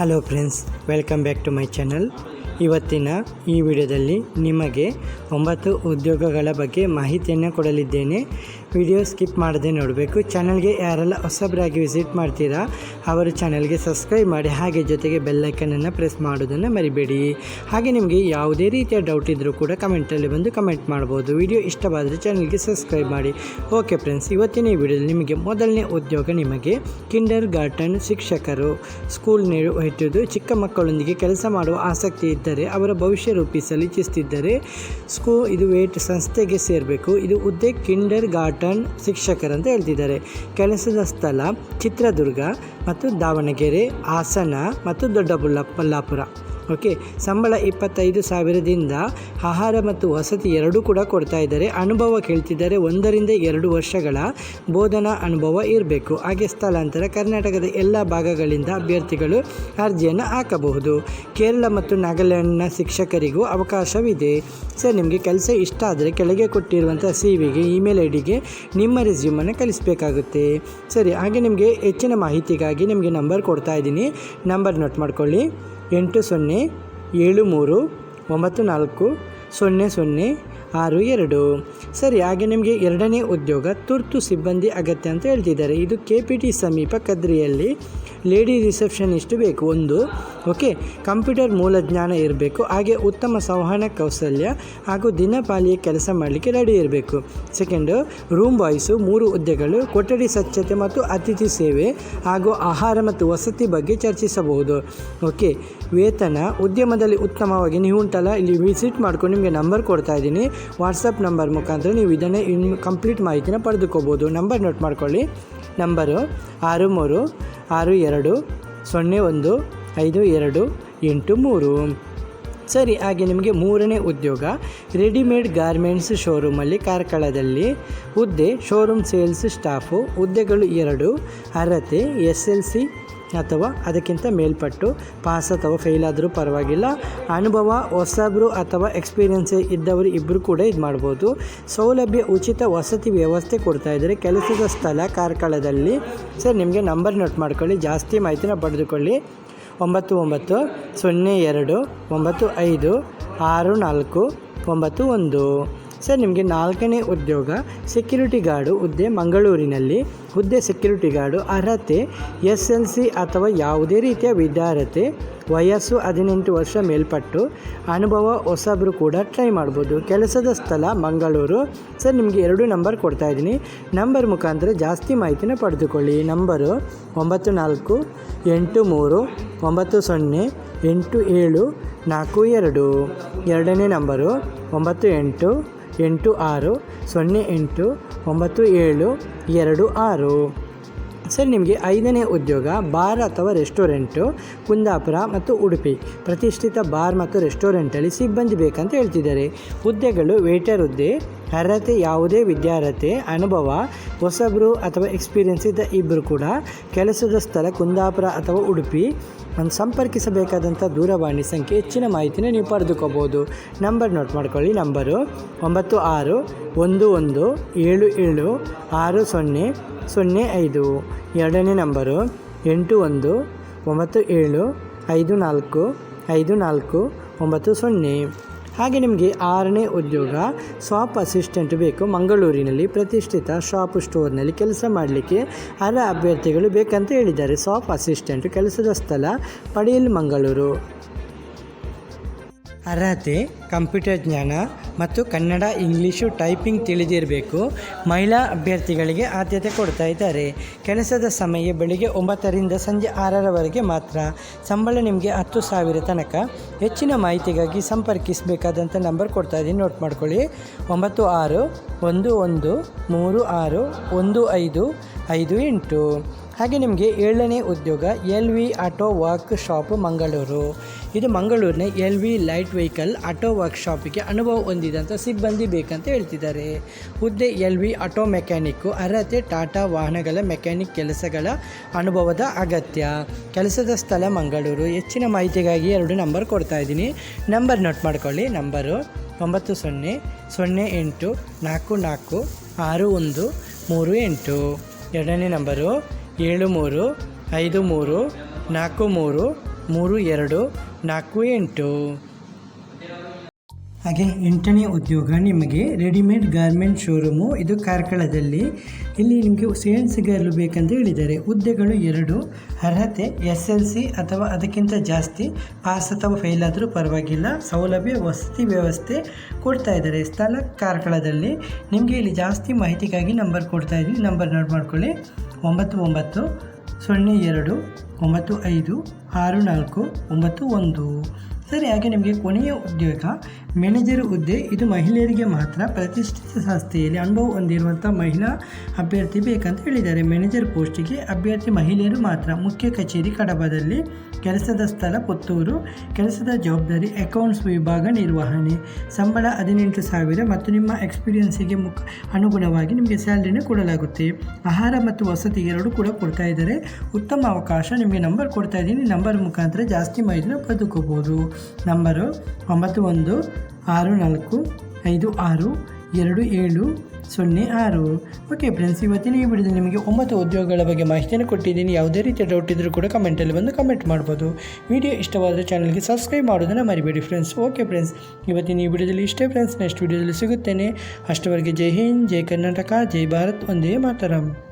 Hello friends welcome back to my channel ಇವತ್ತಿನ ಈ ವಿಡಿಯೋದಲ್ಲಿ ನಿಮಗೆ ಒಂಬತ್ತು ಉದ್ಯೋಗಗಳ ಬಗ್ಗೆ ಮಾಹಿತಿಯನ್ನು ಕೊಡಲಿದ್ದೇನೆ. ವಿಡಿಯೋ ಸ್ಕಿಪ್ ಮಾಡದೆ ನೋಡಬೇಕು. ಚಾನಲ್ಗೆ ಯಾರೆಲ್ಲ ಹೊಸಬರಾಗಿ ವಿಸಿಟ್ ಮಾಡ್ತೀರಾ, ಅವರು ಚಾನಲ್ಗೆ ಸಬ್ಸ್ಕ್ರೈಬ್ ಮಾಡಿ, ಹಾಗೆ ಜೊತೆಗೆ ಬೆಲ್ಲೈಕನನ್ನು ಪ್ರೆಸ್ ಮಾಡೋದನ್ನು ಮರಿಬೇಡಿ. ಹಾಗೆ ನಿಮಗೆ ಯಾವುದೇ ರೀತಿಯ ಡೌಟ್ ಇದ್ದರೂ ಕೂಡ ಕಮೆಂಟಲ್ಲಿ ಬಂದು ಕಮೆಂಟ್ ಮಾಡ್ಬೋದು. ವಿಡಿಯೋ ಇಷ್ಟವಾದರೆ ಚಾನಲ್ಗೆ ಸಬ್ಸ್ಕ್ರೈಬ್ ಮಾಡಿ. ಓಕೆ ಫ್ರೆಂಡ್ಸ್ ಇವತ್ತಿನ ಈ ವಿಡಿಯೋದಲ್ಲಿ ನಿಮಗೆ ಮೊದಲನೇ ಉದ್ಯೋಗ ನಿಮಗೆ ಕಿಂಡರ್ ಗಾರ್ಟನ್ ಶಿಕ್ಷಕರು ಸ್ಕೂಲ್ ಹೆಚ್ಚುವುದು ಚಿಕ್ಕ ಮಕ್ಕಳೊಂದಿಗೆ ಕೆಲಸ ಮಾಡುವ ಆಸಕ್ತಿ ಇದ್ದರೆ, ಅವರ ಭವಿಷ್ಯ ರೂಪಿಸಲು ಇಚ್ಛಿಸುತ್ತಿದ್ದರೆ ಸ್ಕೂ ಇದು ವೇಟ್ ಸಂಸ್ಥೆಗೆ ಸೇರಬೇಕು. ಇದು ಹುದ್ದೆ ಕಿಂಡರ್ ಗಾರ್ಟನ್ ಶಿಕ್ಷಕರಂತ ಹೇಳ್ತಿದ್ದಾರೆ. ಕೆಲಸದ ಸ್ಥಳ ಚಿತ್ರದುರ್ಗ ಮತ್ತು ದಾವಣಗೆರೆ ಹಾಸನ ಮತ್ತು ದೊಡ್ಡಬಳ್ಳಾಪುರ ಓಕೆ ಸಂಬಳ ಇಪ್ಪತ್ತೈದು ಸಾವಿರದಿಂದ ಆಹಾರ ಮತ್ತು ವಸತಿ ಎರಡೂ ಕೂಡ ಕೊಡ್ತಾ ಇದ್ದಾರೆ. ಅನುಭವ ಕೇಳ್ತಿದ್ದಾರೆ. ಒಂದರಿಂದ ಎರಡು ವರ್ಷಗಳ ಬೋಧನಾ ಅನುಭವ ಇರಬೇಕು. ಹಾಗೆ ಸ್ಥಳಾಂತರ ಕರ್ನಾಟಕದ ಎಲ್ಲ ಭಾಗಗಳಿಂದ ಅಭ್ಯರ್ಥಿಗಳು ಅರ್ಜಿಯನ್ನು ಹಾಕಬಹುದು. ಕೇರಳ ಮತ್ತು ನಾಗಾಲ್ಯಾಂಡ್ನ ಶಿಕ್ಷಕರಿಗೂ ಅವಕಾಶವಿದೆ. ಸರ್, ನಿಮಗೆ ಕೆಲಸ ಇಷ್ಟ ಆದರೆ ಕೆಳಗೆ ಕೊಟ್ಟಿರುವಂಥ ಸಿ ವಿಗೆ ಇಮೇಲ್ ಐ ಡಿಗೆ ನಿಮ್ಮ ರೆಸ್ಯೂಮನ್ನು ಕಳಿಸ್ಬೇಕಾಗುತ್ತೆ. ಸರಿ, ಹಾಗೆ ನಿಮಗೆ ಹೆಚ್ಚಿನ ಮಾಹಿತಿಗಾಗಿ ನಿಮಗೆ ನಂಬರ್ ಕೊಡ್ತಾ ಇದ್ದೀನಿ. ನಂಬರ್ ನೋಟ್ ಮಾಡ್ಕೊಳ್ಳಿ. ಎಂಟು ಸೊನ್ನೆ ಏಳು ಮೂರು ಒಂಬತ್ತು ನಾಲ್ಕು ಸೊನ್ನೆ ಸೊನ್ನೆ ಆರು ಎರಡು. ಸರಿ, ಹಾಗೆ ನಿಮಗೆ ಎರಡನೇ ಉದ್ಯೋಗ ತುರ್ತು ಸಿಬ್ಬಂದಿ ಅಗತ್ಯ ಅಂತ ಹೇಳ್ತಿದ್ದಾರೆ. ಇದು ಕೆ ಪಿ ಟಿ ಸಮೀಪ ಕದ್ರಿಯಲ್ಲಿ ಲೇಡಿ ರಿಸೆಪ್ಷನಿಸ್ಟ್ ಬೇಕು. ಒಂದು, ಓಕೆ, ಕಂಪ್ಯೂಟರ್ ಮೂಲ ಜ್ಞಾನ ಇರಬೇಕು. ಹಾಗೆ ಉತ್ತಮ ಸಂವಹನ ಕೌಶಲ್ಯ ಹಾಗೂ ದಿನಪಾಲಿಯ ಕೆಲಸ ಮಾಡಲಿಕ್ಕೆ ರೆಡಿ ಇರಬೇಕು. ಸೆಕೆಂಡು, ರೂಮ್ ಬಾಯ್ಸು ಮೂರು ಹುದ್ದೆಗಳು, ಕೊಠಡಿ ಸ್ವಚ್ಛತೆ ಮತ್ತು ಅತಿಥಿ ಸೇವೆ ಹಾಗೂ ಆಹಾರ ಮತ್ತು ವಸತಿ ಬಗ್ಗೆ ಚರ್ಚಿಸಬಹುದು. ಓಕೆ ವೇತನ ಉದ್ಯಮದಲ್ಲಿ ಉತ್ತಮವಾಗಿ ನೀವು ಉಂಟಲ್ಲ ಇಲ್ಲಿ ವಿಸಿಟ್ ಮಾಡ್ಕೊಂಡು ನಿಮಗೆ ನಂಬರ್ ಕೊಡ್ತಾ ಇದ್ದೀನಿ. ವಾಟ್ಸಪ್ ನಂಬರ್ ಮುಖಾಂತರ ನೀವು ಇದನ್ನೇ ಇನ್ ಕಂಪ್ಲೀಟ್ ಮಾಹಿತಿನ ಪಡೆದುಕೋಬೋದು. ನಂಬರ್ ನೋಟ್ ಮಾಡ್ಕೊಳ್ಳಿ. ನಂಬರು ಆರು ಮೂರು ಆರು ಎರಡು ಸೊನ್ನೆ ಒಂದು ಐದು ಎರಡು ಎಂಟು ಮೂರು ಸರಿ, ಹಾಗೆ ನಿಮಗೆ ಮೂರನೇ ಉದ್ಯೋಗ. ರೆಡಿಮೇಡ್ ಗಾರ್ಮೆಂಟ್ಸ್ ಶೋರೂಮಲ್ಲಿ ಕಾರ್ಕಳದಲ್ಲಿ, ಹುದ್ದೆ, ಶೋರೂಮ್ ಸೇಲ್ಸ್ ಸ್ಟಾಫು, ಹುದ್ದೆಗಳು ಎರಡು ಅರ್ಹತೆ ಎಸ್ ಎಲ್ ಸಿ ಅಥವಾ ಅದಕ್ಕಿಂತ ಮೇಲ್ಪಟ್ಟು ಪಾಸ್ ಅಥವಾ ಫೇಲ್ ಆದರೂ ಪರವಾಗಿಲ್ಲ. ಅನುಭವ, ಹೊಸಬ್ರು ಅಥವಾ ಎಕ್ಸ್ಪೀರಿಯನ್ಸ್ ಇದ್ದವರು ಇಬ್ಬರು ಕೂಡ ಇದು ಮಾಡ್ಬೋದು. ಸೌಲಭ್ಯ, ಉಚಿತ ವಸತಿ ವ್ಯವಸ್ಥೆ ಕೊಡ್ತಾ ಇದ್ದಾರೆ ಕೆಲಸದ ಸ್ಥಳ, ಕಾರ್ಕಳದಲ್ಲಿ. ಸರ್, ನಿಮಗೆ ನಂಬರ್ ನೋಟ್ ಮಾಡ್ಕೊಳ್ಳಿ, ಜಾಸ್ತಿ ಮಾಹಿತಿನ ಪಡೆದುಕೊಳ್ಳಿ. ಒಂಬತ್ತು ಒಂಬತ್ತು, ಸೊನ್ನೆ ಎರಡು, ಒಂಬತ್ತು ಐದು, ಆರು ನಾಲ್ಕು, ಒಂಬತ್ತು ಒಂದು. ಸರ್, ನಿಮಗೆ ನಾಲ್ಕನೇ ಉದ್ಯೋಗ ಸೆಕ್ಯೂರಿಟಿ ಗಾರ್ಡು ಹುದ್ದೆ ಮಂಗಳೂರಿನಲ್ಲಿ. ಹುದ್ದೆ ಸೆಕ್ಯೂರಿಟಿ ಗಾರ್ಡು ಅರ್ಹತೆ, ಎಸ್ ಎಲ್ ಸಿ ಅಥವಾ ಯಾವುದೇ ರೀತಿಯ ವಿದ್ಯಾರ್ಹತೆ, ವಯಸ್ಸು ಹದಿನೆಂಟು ವರ್ಷ ಮೇಲ್ಪಟ್ಟು, ಅನುಭವ ಹೊಸಬ್ರು ಕೂಡ ಟ್ರೈ ಮಾಡ್ಬೋದು. ಕೆಲಸದ ಸ್ಥಳ ಮಂಗಳೂರು. ಸರ್, ನಿಮಗೆ ಎರಡು ನಂಬರ್ ಕೊಡ್ತಾ ಇದ್ದೀನಿ. ನಂಬರ್ ಮುಖಾಂತರ ಜಾಸ್ತಿ ಮಾಹಿತಿನ ಪಡೆದುಕೊಳ್ಳಿ. ನಂಬರು ಒಂಬತ್ತು ನಾಲ್ಕು, ಎಂಟು ಮೂರು, ಒಂಬತ್ತು ಸೊನ್ನೆ, ಎಂಟು ಏಳು, ನಾಲ್ಕು ಎರಡು. ಎರಡನೇ ನಂಬರು ಒಂಬತ್ತು ಎಂಟು ಎಂಟು ಆರು ಸೊನ್ನೆ ಎಂಟು ಒಂಬತ್ತು ಏಳು ಎರಡು ಆರು. ಸರ್, ನಿಮಗೆ ಐದನೇ ಉದ್ಯೋಗ ಬಾರ್ ಅಥವಾ ರೆಸ್ಟೋರೆಂಟು, ಕುಂದಾಪುರ ಮತ್ತು ಉಡುಪಿ. ಪ್ರತಿಷ್ಠಿತ ಬಾರ್ ಮತ್ತು ರೆಸ್ಟೋರೆಂಟಲ್ಲಿ ಸಿಬ್ಬಂದಿ ಬೇಕಂತ ಹೇಳ್ತಿದ್ದಾರೆ. ಹುದ್ದೆಗಳು, ವೇಟರ್ ಹುದ್ದೆ ಅರ್ಹತೆ ಯಾವುದೇ ವಿದ್ಯಾರ್ಹತೆ, ಅನುಭವ, ಹೊಸಬ್ರು ಅಥವಾ ಎಕ್ಸ್ಪೀರಿಯನ್ಸ್ ಇದ್ದ ಇಬ್ಬರು ಕೂಡ ಕೆಲಸದ ಸ್ಥಳ ಕುಂದಾಪುರ ಅಥವಾ ಉಡುಪಿ ಸಂಪರ್ಕಿಸಬೇಕಾದಂಥ ದೂರವಾಣಿ ಸಂಖ್ಯೆ ಹೆಚ್ಚಿನ ಮಾಹಿತಿನ ನೀವು ಪಡೆದುಕೋಬೋದು. ನಂಬರ್ ನೋಟ್ ಮಾಡ್ಕೊಳ್ಳಿ. ನಂಬರು ಒಂಬತ್ತು ಆರು ಒಂದು ಒಂದು ಏಳು ಏಳು ಆರು ಸೊನ್ನೆ ಸೊನ್ನೆ ಐದು. ಎರಡನೇ ನಂಬರು ಎಂಟು ಒಂದು ಒಂಬತ್ತು ಏಳು ಐದು ನಾಲ್ಕು ಐದು ನಾಲ್ಕು ಒಂಬತ್ತು ಸೊನ್ನೆ. ಹಾಗೆ ನಿಮಗೆ ಆರನೇ ಉದ್ಯೋಗ ಶಾಪ್ ಅಸಿಸ್ಟೆಂಟ್ ಬೇಕು. ಮಂಗಳೂರಿನಲ್ಲಿ ಪ್ರತಿಷ್ಠಿತ ಶಾಪ್ ಸ್ಟೋರ್ನಲ್ಲಿ ಕೆಲಸ ಮಾಡಲಿಕ್ಕೆ ಅರ್ಹ ಅಭ್ಯರ್ಥಿಗಳು ಬೇಕಂತ ಹೇಳಿದ್ದಾರೆ. ಶಾಪ್ ಅಸಿಸ್ಟೆಂಟ್ ಕೆಲಸದ ಸ್ಥಳ ಪಡೆಯಲು ಮಂಗಳೂರು. ಅರ್ಹತೆ, ಕಂಪ್ಯೂಟರ್ ಜ್ಞಾನ ಮತ್ತು ಕನ್ನಡ ಇಂಗ್ಲೀಷು ಟೈಪಿಂಗ್ ತಿಳಿದಿರಬೇಕು. ಮಹಿಳಾ ಅಭ್ಯರ್ಥಿಗಳಿಗೆ ಆದ್ಯತೆ ಕೊಡ್ತಾ ಇದ್ದಾರೆ. ಕೆಲಸದ ಸಮಯ ಬೆಳಿಗ್ಗೆ ಒಂಬತ್ತರಿಂದ ಸಂಜೆ ಆರರವರೆಗೆ ಮಾತ್ರ. ಸಂಬಳ ನಿಮಗೆ ಹತ್ತು ಸಾವಿರ ತನಕ. ಹೆಚ್ಚಿನ ಮಾಹಿತಿಗಾಗಿ ಸಂಪರ್ಕಿಸಬೇಕಾದಂಥ ನಂಬರ್ ಕೊಡ್ತಾ ಇದ್ದೀನಿ. ನೋಟ್ ಮಾಡ್ಕೊಳ್ಳಿ. ಒಂಬತ್ತು ಆರು ಒಂದು ಒಂದು ಮೂರು ಆರು ಒಂದು ಐದು ಐದು ಎಂಟು. ಹಾಗೆ ನಿಮಗೆ ಏಳನೇ ಉದ್ಯೋಗ L V auto workshop Mangaluru. ಇದು ಮಂಗಳೂರಿನ L V light vehicle auto ವರ್ಕ್ಶಾಪಿಗೆ ಅನುಭವ ಹೊಂದಿದಂಥ ಸಿಬ್ಬಂದಿ ಬೇಕಂತ ಹೇಳ್ತಿದ್ದಾರೆ. ಹುದ್ದೆ ಎಲ್ ವಿ ಆಟೋ ಮೆಕ್ಯಾನಿಕ್ಕು, ಅರ್ಹತೆ ಟಾಟಾ ವಾಹನಗಳ ಮೆಕ್ಯಾನಿಕ್ ಕೆಲಸಗಳ ಅನುಭವದ ಅಗತ್ಯ. ಕೆಲಸದ ಸ್ಥಳ ಮಂಗಳೂರು. ಹೆಚ್ಚಿನ ಮಾಹಿತಿಗಾಗಿ ಎರಡು ನಂಬರ್ ಕೊಡ್ತಾ ಇದ್ದೀನಿ. ನಂಬರ್ ನೋಟ್ ಮಾಡ್ಕೊಳ್ಳಿ. ನಂಬರು ಒಂಬತ್ತು ಸೊನ್ನೆ ಸೊನ್ನೆ ಎಂಟು, ನಾಲ್ಕು ನಾಲ್ಕು, ಆರು ಒಂದು, ಮೂರು ಎಂಟು. ಎರಡನೇ ನಂಬರು ಏಳು ಮೂರು, ಐದು ಮೂರು, ನಾಲ್ಕು ಮೂರು ಮೂರು ಎರಡು ನಾಲ್ಕು ಎಂಟು. ಹಾಗೆ ಎಂಟನೇ ಉದ್ಯೋಗ ನಿಮಗೆ ರೆಡಿಮೇಡ್ ಗಾರ್ಮೆಂಟ್ ಶೋರೂಮು, ಇದು ಕಾರ್ಕಳದಲ್ಲಿ. ಇಲ್ಲಿ ನಿಮಗೆ ಸೇಲ್ಸ್ಗರ್ಲು ಬೇಕಂತ ಹೇಳಿದ್ದಾರೆ. ಹುದ್ದೆಗಳು ಎರಡು, ಅರ್ಹತೆ ಎಸ್ ಎಲ್ ಸಿ ಅಥವಾ ಅದಕ್ಕಿಂತ ಜಾಸ್ತಿ ಪಾಸ್ ಅಥವಾ ಫೇಲ್ ಆದರೂ ಪರವಾಗಿಲ್ಲ. ಸೌಲಭ್ಯ, ವಸತಿ ವ್ಯವಸ್ಥೆ ಕೊಡ್ತಾ ಇದ್ದಾರೆ. ಸ್ಥಳ ಕಾರ್ಕಳದಲ್ಲಿ. ನಿಮಗೆ ಇಲ್ಲಿ ಜಾಸ್ತಿ ಮಾಹಿತಿಗಾಗಿ ನಂಬರ್ ಕೊಡ್ತಾ ಇದ್ದೀನಿ. ನಂಬರ್ ನೋಟ್ ಮಾಡ್ಕೊಳ್ಳಿ. ಒಂಬತ್ತು ಒಂಬತ್ತು ಸೊನ್ನೆ ಎರಡು ಒಂಬತ್ತು ಐದು ಆರು ನಾಲ್ಕು ಒಂಬತ್ತು ಒಂದು ಸರಿ ಹಾಗೆ ನಿಮಗೆ ಕೊನೆಯ ಉದ್ಯೋಗ, ಮ್ಯಾನೇಜರ್ ಹುದ್ದೆ, ಇದು ಮಹಿಳೆಯರಿಗೆ ಮಾತ್ರ ಪ್ರತಿಷ್ಠಿತ ಸಂಸ್ಥೆಯಲ್ಲಿ ಅನುಭವ ಹೊಂದಿರುವಂಥ ಮಹಿಳಾ ಅಭ್ಯರ್ಥಿ ಬೇಕಂತ ಹೇಳಿದ್ದಾರೆ. ಮ್ಯಾನೇಜರ್ ಪೋಸ್ಟಿಗೆ ಅಭ್ಯರ್ಥಿ ಮಹಿಳೆಯರು ಮಾತ್ರ ಮುಖ್ಯ ಕಚೇರಿ ಕಡಬದಲ್ಲಿ ಕೆಲಸದ ಸ್ಥಳ ಪುತ್ತೂರು, ಕೆಲಸದ ಜವಾಬ್ದಾರಿ ಅಕೌಂಟ್ಸ್ ವಿಭಾಗ ನಿರ್ವಹಣೆ. ಸಂಬಳ ಹದಿನೆಂಟು ಸಾವಿರ ಮತ್ತು ನಿಮ್ಮ ಎಕ್ಸ್ಪೀರಿಯನ್ಸಿಗೆ ಮುಖ ಅನುಗುಣವಾಗಿ ನಿಮಗೆ ಸ್ಯಾಲ್ರಿನ ಕೊಡಲಾಗುತ್ತೆ. ಆಹಾರ ಮತ್ತು ವಸತಿ ಎರಡೂ ಕೂಡ ಕೊಡ್ತಾ ಇದ್ದಾರೆ. ಉತ್ತಮ ಅವಕಾಶ ನಿಮಗೆ ನಂಬರ್ ಕೊಡ್ತಾ ಇದ್ದೀನಿ. ನಂಬರ್ ಮುಖಾಂತರ ಜಾಸ್ತಿ ಮಾಹಿತಿನ ಪಡೆದುಕೋಬೋದು. ನಂಬರು ಒಂಬತ್ತು ಒಂದು ಆರು ನಾಲ್ಕು ಐದು ಆರು ಎರಡು ಏಳು ಸೊನ್ನೆ ಆರು. ಓಕೆ ಫ್ರೆಂಡ್ಸ್ ಇವತ್ತಿನ ಈ ವಿಡಿಯೋದಲ್ಲಿ ನಿಮಗೆ ಒಂಬತ್ತು ಉದ್ಯೋಗಗಳ ಬಗ್ಗೆ ಮಾಹಿತಿಯನ್ನು ಕೊಟ್ಟಿದ್ದೀನಿ. ಯಾವುದೇ ರೀತಿಯ ಡೌಟ್ ಇದ್ದರೂ ಕೂಡ ಕಮೆಂಟಲ್ಲಿ ಬಂದು ಕಮೆಂಟ್ ಮಾಡ್ಬೋದು. ವಿಡಿಯೋ ಇಷ್ಟವಾದರೆ ಚಾನಲ್ಗೆ ಸಬ್ಸ್ಕ್ರೈಬ್ ಮಾಡೋದನ್ನು ಮರಿಬೇಡಿ ಫ್ರೆಂಡ್ಸ್ ಓಕೆ ಫ್ರೆಂಡ್ಸ್ ಇವತ್ತಿನ ಈ ವಿಡಿಯೋದಲ್ಲಿ ಇಷ್ಟೇ ಫ್ರೆಂಡ್ಸ್ ನೆಕ್ಸ್ಟ್ ವಿಡಿಯೋದಲ್ಲಿ ಸಿಗುತ್ತೇನೆ. ಅಷ್ಟವರೆಗೆ ಜೈ ಹಿಂದ್, ಜೈ ಕರ್ನಾಟಕ, ಜೈ ಭಾರತ್. ಒಂದೇ ಮಾತರಂ.